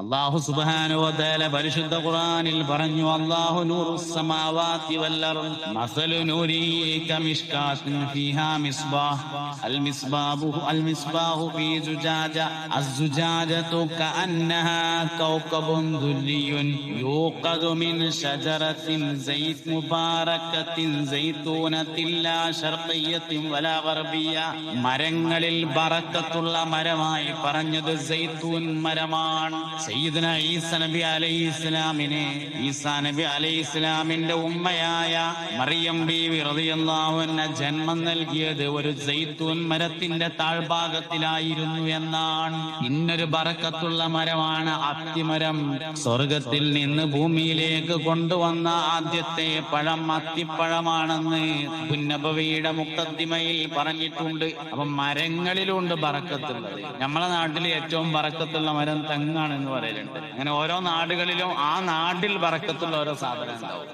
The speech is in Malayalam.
അള്ളാഹു സുബാനുവല പരിശുദ്ധ ഖുറാനിൽ പറഞ്ഞു അള്ളാഹു മസലു മിസ്ബാഹ് അൽ മിസ്ബാഹു അൽ മിസ്ബാഹു ശർഖിയത്തിൻ വലാ മരങ്ങളിൽ ബറക്കത്തുള്ള മരമായി പറഞ്ഞത് മരമാണ്. സയ്യിദ്ന ഈസ നബി അലൈഹി ഇസ്ലാമിനെ ഈസാ നബി അലൈഹി ഇസ്ലാമിന്റെ ഉമ്മയായ മറിയം ബീവി അൻഹ ജന്മം നൽകിയത് ഒരു സൈത്തൂൻ മരത്തിന്റെ താഴ്ഭാഗത്തിലായിരുന്നു എന്നാണ്. ഇന്നൊരു ബറക്കത്തുള്ള മരമാണ് അത്തിമരം. സ്വർഗത്തിൽ നിന്ന് ഭൂമിയിലേക്ക് കൊണ്ടുവന്ന ആദ്യത്തെ പഴം അത്തിപ്പഴമാണെന്ന് പുന്നബവിയുടെ മുക്കത്തിമയിൽ പറഞ്ഞിട്ടുണ്ട്. അപ്പൊ മരങ്ങളിലുണ്ട് ബറക്കത്തുള്ളത്. നമ്മളെ നാട്ടിൽ ഏറ്റവും ബറക്കത്തുള്ള മരം തെങ്ങാണ് പറയലുണ്ട്. അങ്ങനെ ഓരോ നാടുകളിലും ആ നാട്ടിൽ പറക്കത്തുള്ള ഓരോ സാധനം ഉണ്ടാവും